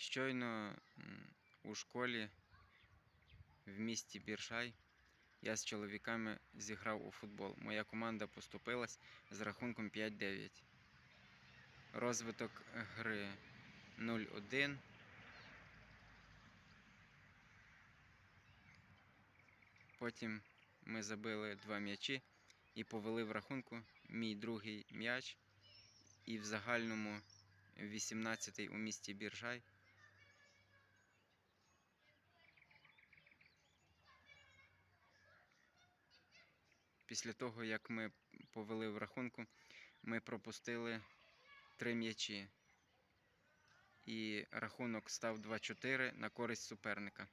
Щойно у школі в місті Біршай я з чоловіками зіграв у футбол. Моя команда поступилась з рахунком 5-9. Розвиток гри 0-1. Потім ми забили два м'ячі і повели в рахунку мій другий м'яч. І в загальному 18-й у місті Біржай. Після того, як ми повели в рахунку, ми пропустили три м'ячі. І рахунок став 2-4 на користь суперника.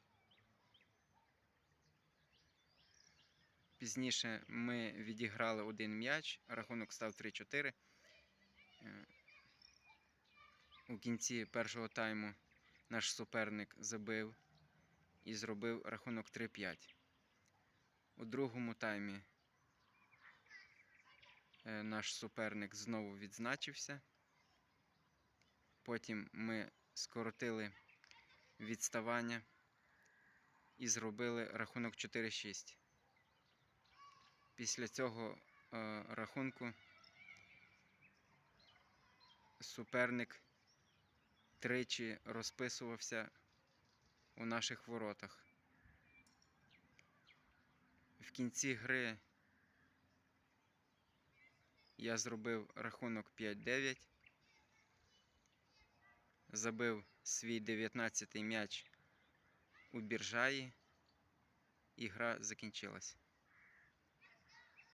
Пізніше ми відіграли один м'яч, рахунок став 3-4. Е, У кінці першого тайму наш суперник забив і зробив рахунок 3-5. У другому таймі наш суперник знову відзначився. Потім ми скоротили відставання і зробили рахунок 4-6. Після цього е, рахунку суперник тричі розписувався у наших воротах. В кінці гри я зробив рахунок 5-9, забив свій 19-й м'яч у біржаї, і гра закінчилась.